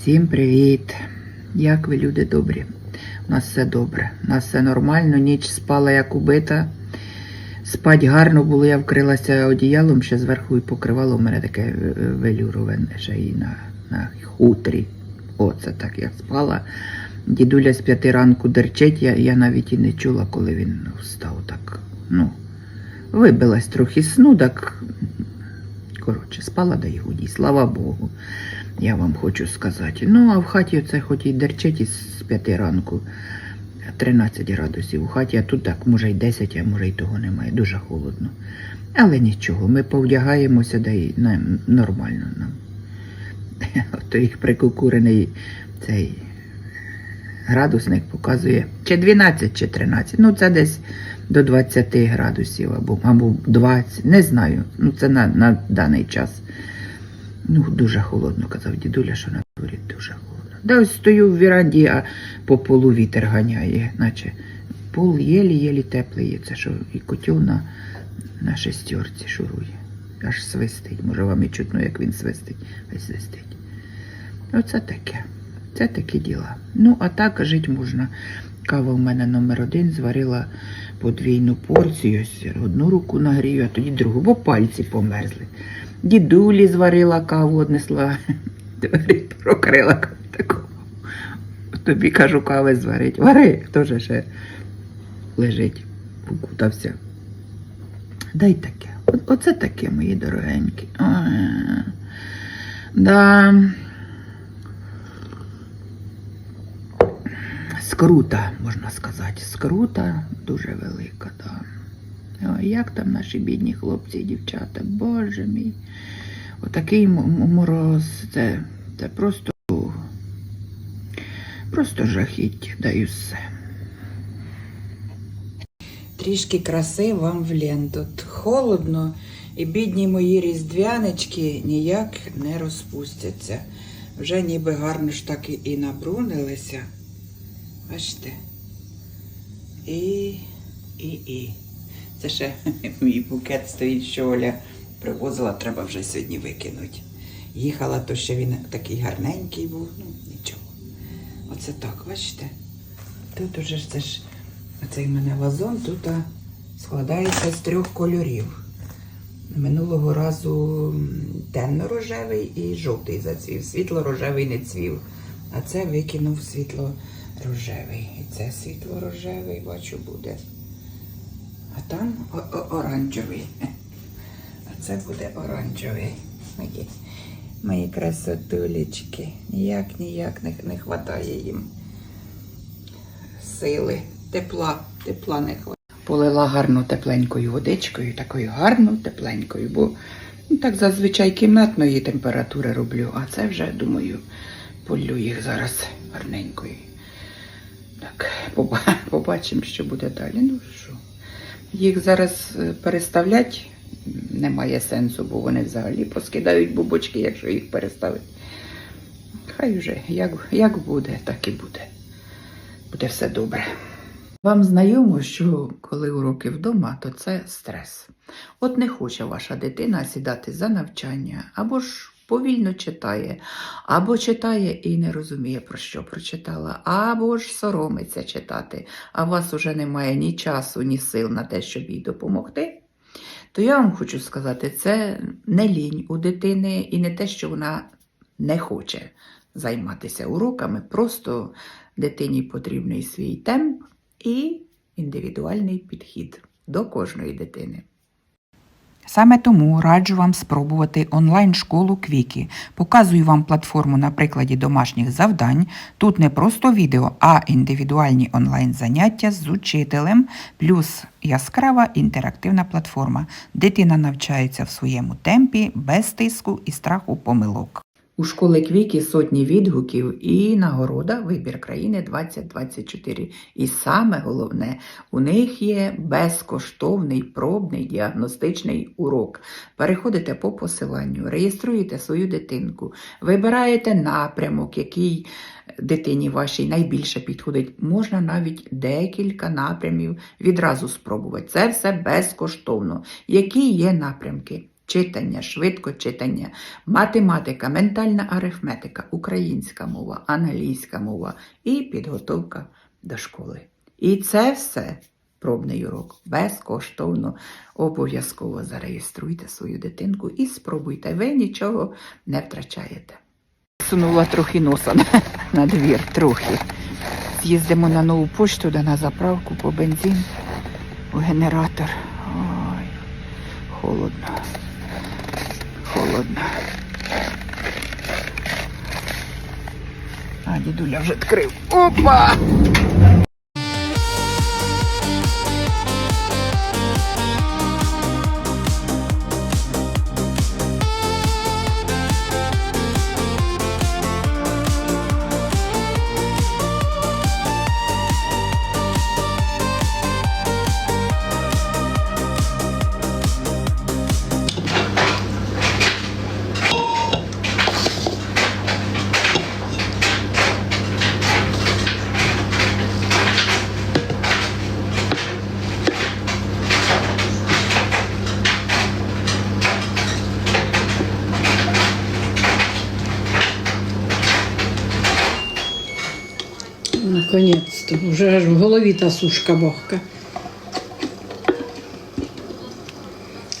Всім привіт! Як ви люди добрі? У нас все добре, у нас все нормально, ніч спала як убита. Спать гарно було, я вкрилася одіялом ще зверху і покривало в мене таке е, велюрове ще і на, на хутрі. Оце так я спала. Дідуля з п'яти ранку дерчить, я, я навіть і не чула, коли він встав так. Ну, вибилась трохи сну, так коротше, спала да й гуді, слава Богу. Я вам хочу сказати. Ну, а в хаті це хоч і дерчить із п'яти ранку. 13 градусів у хаті, а тут так, може й 10, а може й того немає. Дуже холодно. Але нічого, ми повдягаємося, да й нам нормально нам. Їх прикукурений цей градусник показує чи 12, чи 13. Ну, це десь до 20 градусів або, або 20, не знаю. Ну, це на, на даний час. Ну, дуже холодно, казав дідуля, що на дворі дуже холодно. Да ось стою в віранді, а по полу вітер ганяє, наче пол єлі-єлі теплий. Це що і котел на, на шестерці шурує. Аж свистить. Може вам і чутно, як він свистить. Ось свистить. Оце таке. Це такі діла. Ну, а так жити можна. Кава в мене номер один, зварила подвійну порцію. Ось одну руку нагрію, а тоді другу, бо пальці померзли. Дідулі зварила каву, однесла, прокрила каву таку. Тобі кажу, кави зварить. Вари, хто же ще лежить, покутався. Дай таке. Оце таке, мої дорогенькі. Да. Скрута, можна сказати. Скрута дуже велика, да. Ой, як там наші бідні хлопці і дівчата, боже мій. Отакий мороз, це, це просто, просто жахіття, да і все. Трішки краси вам в ленту. Холодно, і бідні мої різдвянички ніяк не розпустяться. Вже ніби гарно ж так і набрунилися. Бачите? І, і, і. Це ще мій букет стоїть, що Оля привозила, треба вже сьогодні викинути. Їхала, то ще він такий гарненький був, ну нічого. Оце так, бачите? Тут уже ж це ж оцей в мене вазон тут складається з трьох кольорів. Минулого разу темно-рожевий і жовтий зацвів. Світло-рожевий не цвів. А це викинув світло-рожевий. І це світло-рожевий, бачу, буде. Там оранжевий. А це буде оранжевий. Мої, мої красотулечки. Ніяк, ніяк не, не хватає їм сили, тепла, тепла не хватає. Полила гарно тепленькою водичкою, такою гарно тепленькою, бо ну, так зазвичай кімнатної температури роблю, а це вже, думаю, полю їх зараз гарненькою. Так, побачимо, що буде далі. Ну їх зараз е, переставлять немає сенсу, бо вони взагалі поскидають бубочки, якщо їх переставити. Хай вже як, як буде, так і буде. Буде все добре. Вам знайомо, що коли уроки вдома, то це стрес. От не хоче ваша дитина сідати за навчання, або ж повільно читає, або читає і не розуміє, про що прочитала, або ж соромиться читати, а у вас уже немає ні часу, ні сил на те, щоб їй допомогти. То я вам хочу сказати, це не лінь у дитини і не те, що вона не хоче займатися уроками, просто дитині потрібний свій темп і індивідуальний підхід до кожної дитини. Саме тому раджу вам спробувати онлайн-школу Квікі. Показую вам платформу на прикладі домашніх завдань. Тут не просто відео, а індивідуальні онлайн-заняття з учителем, плюс яскрава інтерактивна платформа. Дитина навчається в своєму темпі, без тиску і страху помилок. У школи Квіки сотні відгуків і нагорода Вибір країни 2024. І саме головне, у них є безкоштовний пробний діагностичний урок. Переходите по посиланню, реєструєте свою дитинку, вибираєте напрямок, який дитині вашій найбільше підходить. Можна навіть декілька напрямів відразу спробувати. Це все безкоштовно. Які є напрямки? Читання, швидко читання, математика, ментальна арифметика, українська мова, англійська мова і підготовка до школи. І це все пробний урок безкоштовно. Обов'язково зареєструйте свою дитинку і спробуйте. Ви нічого не втрачаєте. Сунула трохи носа на, двір, трохи. З'їздимо на нову пошту, де на заправку по бензин, у генератор. Ой, холодно. Холодно. А, дідуля вже відкрив. Опа! Наконець-то. Вже аж в голові та сушка бахка.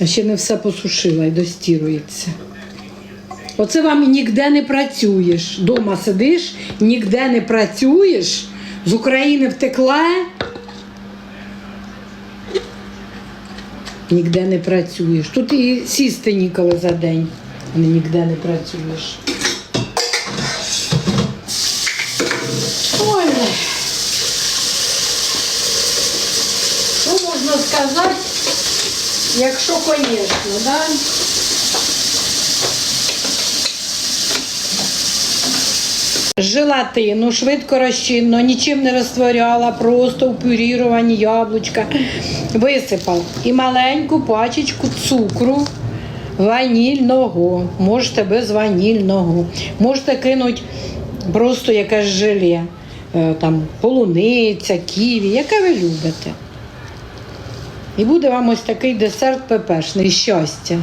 А ще не все посушила і достірується. Оце вам ніде не працюєш. Дома сидиш, ніде не працюєш, з України втекла. Ніде не працюєш. Тут і сісти ніколи за день, а не ніде не працюєш. Сказати, якщо, звісно, да? Желатину швидко розчинно, нічим не розтворяла, просто в пюріровані яблучка. Висипав і маленьку пачечку цукру ванільного. Можете без ванільного. Можете кинути просто якесь желе, е, там полуниця, ківі, яке ви любите. І буде вам ось такий десерт пепешний щастя.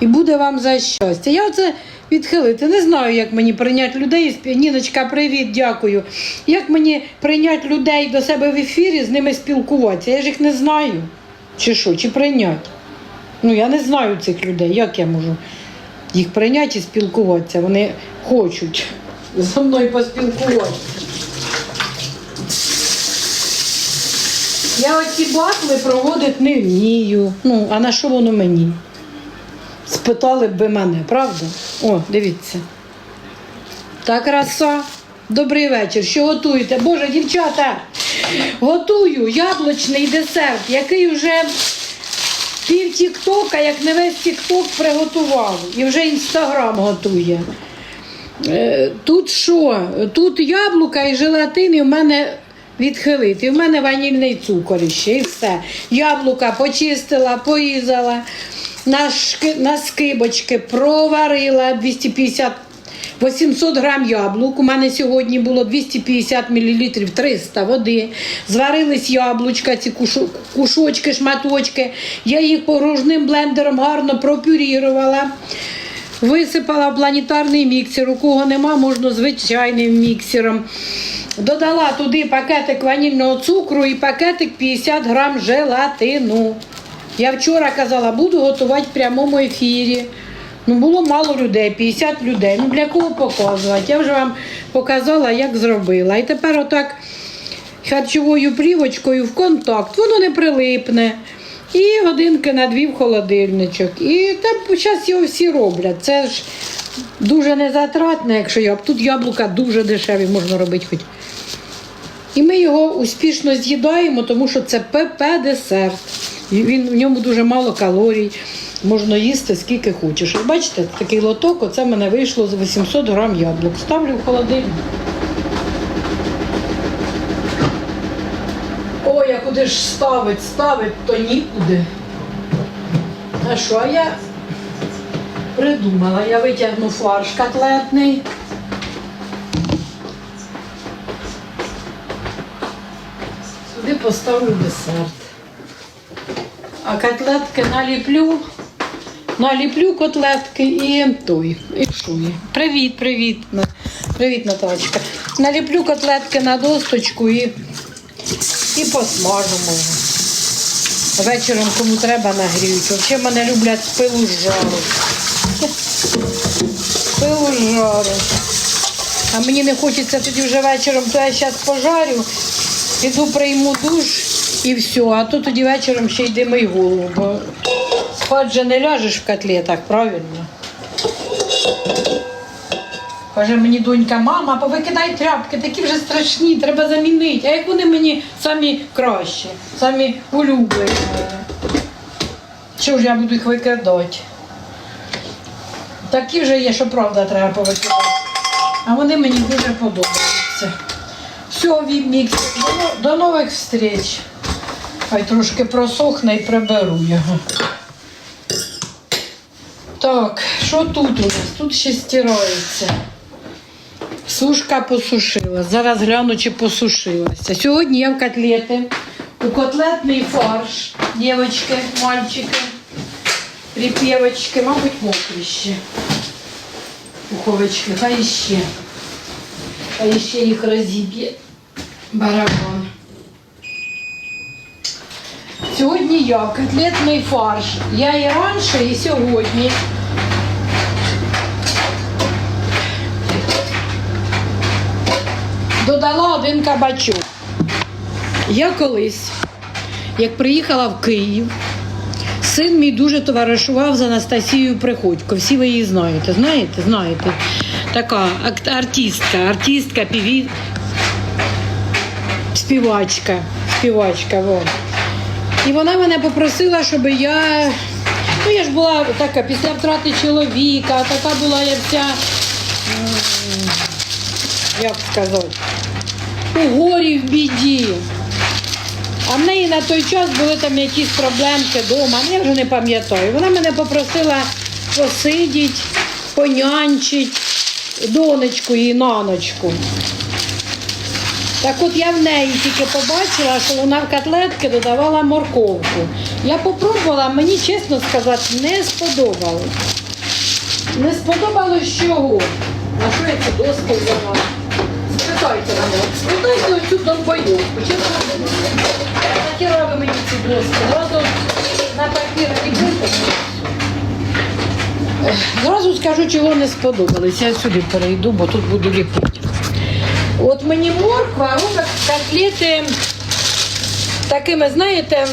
І буде вам за щастя. Я оце відхилити. Не знаю, як мені прийняти людей. Ніночка, привіт, дякую. Як мені прийняти людей до себе в ефірі, з ними спілкуватися? Я ж їх не знаю. Чи що, чи прийняти? Ну, я не знаю цих людей. Як я можу їх прийняти і спілкуватися? Вони хочуть зі мною поспілкуватися. Я оці батли проводити не вмію. Ну, а на що воно мені? Спитали б мене, правда? О, дивіться. Та краса. Добрий вечір. Що готуєте? Боже, дівчата, готую яблучний десерт, який вже пів тіктока, як не весь тікток приготував. І вже інстаграм готує. Е, Тут що? Тут яблука і желатин, і в мене відхилити. В мене ванільний цукор ще, і все. Яблука почистила, порізала, на, шки, на скибочки проварила 250 800 грам яблук. У мене сьогодні було 250 мл 300 води. Зварились яблучка, ці кушочки, шматочки. Я їх порожним блендером гарно пропюрірувала. Висипала в планетарний міксер. У кого нема, можна звичайним міксером. Додала туди пакетик ванільного цукру і пакетик 50 грам желатину. Я вчора казала, буду готувати в прямому ефірі. Ну, було мало людей, 50 людей. Ну для кого показувати? Я вже вам показала, як зробила. І тепер отак харчовою плівочкою в контакт, воно не прилипне. І годинки на дві в холодильничок. І там зараз його всі роблять. Це ж дуже незатратно, якщо я. Тут яблука дуже дешеві, можна робити хоч. І ми його успішно з'їдаємо, тому що це ПП-десерт. Він, в ньому дуже мало калорій, можна їсти скільки хочеш. Бачите, такий лоток, оце в мене вийшло з 800 грам яблук. Ставлю в холодильник. Ой, а куди ж ставить, ставить, то нікуди. А що я придумала? Я витягну фарш котлетний. Сюди поставлю десерт. А котлетки наліплю наліплю котлетки і той, і шуї. Привіт, привіт. Привіт, Наталочка. Наліплю котлетки на досточку і, і посмажу може. Вечором кому треба нагріють. Взагалі мене люблять з пилу з жару. Пилу жару. А мені не хочеться тоді вже вечором, то я зараз пожарю, піду прийму душ і все. А то тоді вечором ще й димий голову, бо спать же не ляжеш в котлетах, правильно? Каже мені донька, мама, повикидай тряпки, такі вже страшні, треба замінити. А як вони мені самі кращі, самі улюблені. Чого ж я буду їх викидати? Такі вже є, що правда треба повикидати. А вони мені дуже подобаються. Все, Вімікс, до, нових встреч. Хай трошки просохне і приберу його. Так, що тут у нас? Тут ще стирається. Сушка посушила. Зараз гляну, чи посушилася. Сьогодні я в котлети. У котлетний фарш. Дівчатки, мальчики, припівочки, мабуть, мокрі. Пуховички, хай ще. Хай ще їх розіб'є барабан. Сьогодні я котлетний фарш. Я і раніше, і сьогодні. Додала один кабачок. Я колись, як приїхала в Київ, син мій дуже товаришував з Анастасією Приходько. Всі ви її знаєте. Знаєте? Знаєте. Така артистка, артистка, піві... співачка. Співачка, во. І вона мене попросила, щоб я. Ну, я ж була така після втрати чоловіка, така була я вся, як сказати, у горі в біді. А в неї на той час були там якісь проблемки вдома, я вже не пам'ятаю. Вона мене попросила посидіти, понянчить донечку її на ночку. Так от я в неї тільки побачила, що вона в котлетки додавала морковку. Я попробувала, мені чесно сказати, не сподобалось. Не сподобалось чого. А що я ці доски взяла? Спитайте мене, спитайте оцю долбойовку. Такі робить мені ці доски. Зразу на папір ліпити. Зразу скажу, чого не сподобалось. Я сюди перейду, бо тут буду ліпити. От мені морква робить котлети такими, знаєте,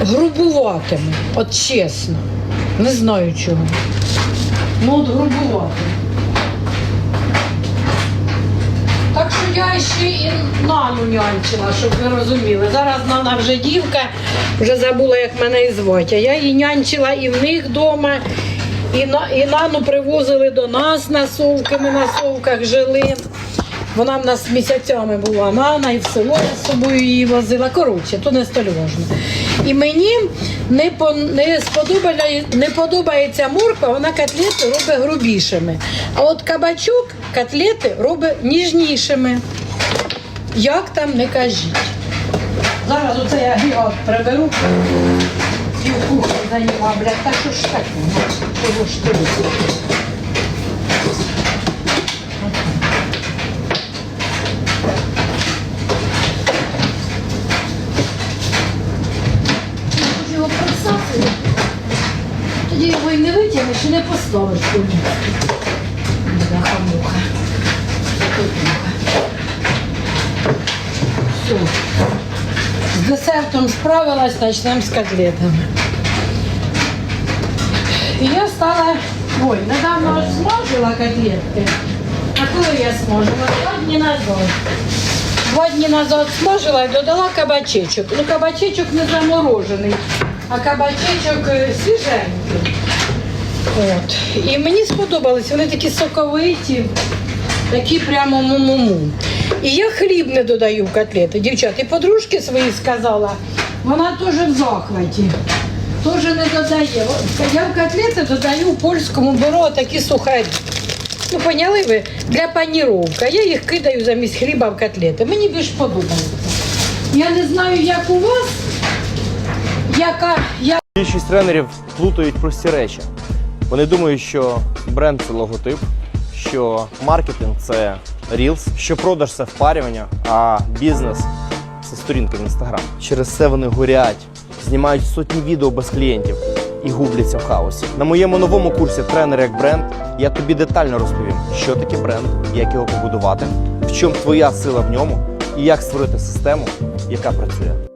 грубуватими. От чесно. Не знаю чого. Ну от грубуватими. Я ще і нану нянчила, щоб ви розуміли. Зараз нана вже дівка, вже забула, як мене і звати. А я її нянчила і в них вдома, і, на, і нану привозили до нас на совки, ми на совках жили. Вона в нас місяцями була нана, і в село я з собою її возила. Коротше, то не столь важно. І мені не, по, не, не подобається морква, вона котлети робить грубішими. А от кабачок котлети робить ніжнішими. Як там не кажіть. Зараз оце я агрегат приберу. Пів кухню зайняла, блядь, та що ж таке? ну, Чого ж ти? не витягнеш, і не поставиш до місця. Бляха-муха. Все. З десертом справилась, почнемо з котлетами. І я стала, ой, недавно ж смажила котлетки. А коли я смажила? Два дні назад. Два дні назад смажила і додала кабачечок. Ну, кабачечок не заморожений, а кабачечок е, свіженький. От. І мені сподобались, вони такі соковиті, такі прямо му-му-му. І я хліб не додаю в котлети, дівчат. І подружки свої сказала, вона теж в захваті. Теж не додає. Я в котлети додаю в польському бюро такі сухарі. Ну, поняли ви? Для паніровки. Я їх кидаю замість хліба в котлети. Мені більш подобається. Я не знаю, як у вас. яка я Більшість тренерів плутають прості речі. Вони думають, що бренд це логотип, що маркетинг це рілс, що продаж це впарювання, а бізнес це сторінка в інстаграм. Через це вони горять, знімають сотні відео без клієнтів і губляться в хаосі. На моєму новому курсі Тренер як бренд я тобі детально розповім, що таке бренд, як його побудувати, в чому твоя сила в ньому і як створити систему, яка працює.